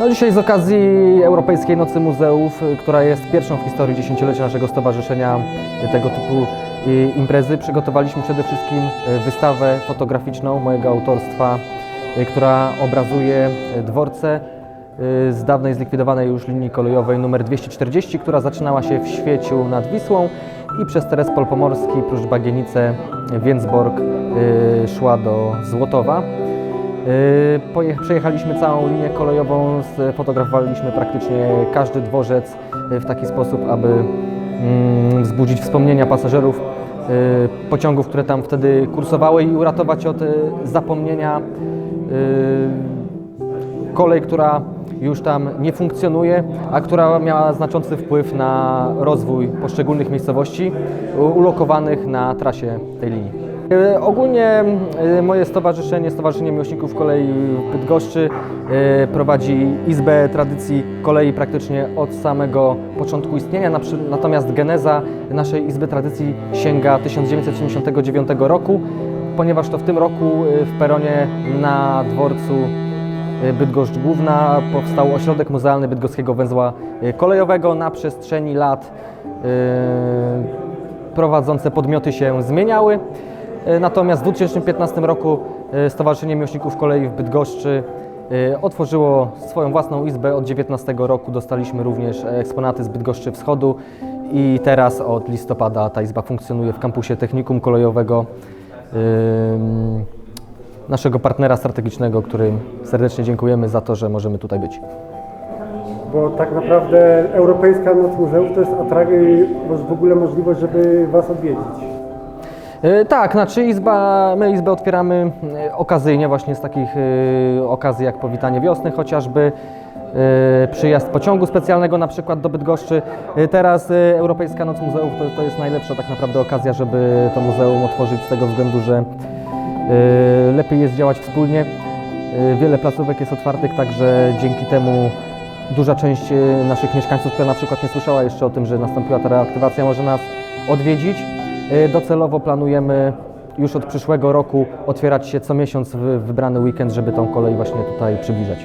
No dzisiaj z okazji Europejskiej Nocy Muzeów, y, która jest pierwszą w historii dziesięciolecia naszego stowarzyszenia y, tego typu y, imprezy, przygotowaliśmy przede wszystkim wystawę fotograficzną mojego autorstwa, która obrazuje dworce z dawnej zlikwidowanej już linii kolejowej numer 240, która zaczynała się w Świeciu nad Wisłą i przez Terespol Pomorski, Pruszcz Bagienice, Więcborg szła do Złotowa. Poje- Przejechaliśmy całą linię kolejową, sfotografowaliśmy praktycznie każdy dworzec yy, w taki sposób, aby mm, wzbudzić wspomnienia pasażerów yy, pociągów, które tam wtedy kursowały i uratować od zapomnienia kolej, która już tam nie funkcjonuje, a która miała znaczący wpływ na rozwój poszczególnych miejscowości ulokowanych na trasie tej linii. E, Ogólnie e, moje stowarzyszenie, Stowarzyszenie Miłośników Kolei Bydgoszczy e, prowadzi Izbę Tradycji Kolei praktycznie od samego początku istnienia, natomiast geneza naszej Izby Tradycji sięga 1979 roku, ponieważ to w tym roku w peronie na dworcu Bydgoszcz Główna powstał ośrodek muzealny bydgoskiego węzła kolejowego. Na przestrzeni lat prowadzące podmioty się zmieniały. E, Natomiast w 2015 roku e, Stowarzyszenie Miłośników Kolei w Bydgoszczy e, otworzyło swoją własną izbę. Od 19 roku dostaliśmy również eksponaty z Bydgoszczy Wschodu i teraz od listopada ta izba funkcjonuje w kampusie Technikum Kolejowego naszego partnera strategicznego, którym serdecznie dziękujemy za to, że możemy tutaj być. Bo tak naprawdę Europejska Noc Muzeów to jest atrakcja, w ogóle możliwość, żeby Was odwiedzić. E, Tak, znaczy izba, my izbę otwieramy e, okazyjnie, właśnie z takich e, okazji jak powitanie wiosny chociażby, przyjazd pociągu specjalnego na przykład do Bydgoszczy. Teraz Europejska Noc Muzeów to, to jest najlepsza tak naprawdę okazja, żeby to muzeum otworzyć z tego względu, że lepiej jest działać wspólnie. Wiele placówek jest otwartych, także dzięki temu duża część naszych mieszkańców, która na przykład nie słyszała jeszcze o tym, że nastąpiła ta reaktywacja, może nas odwiedzić. E, Docelowo planujemy już od przyszłego roku otwierać się co miesiąc w wybrany weekend, żeby tą kolej właśnie tutaj przybliżać.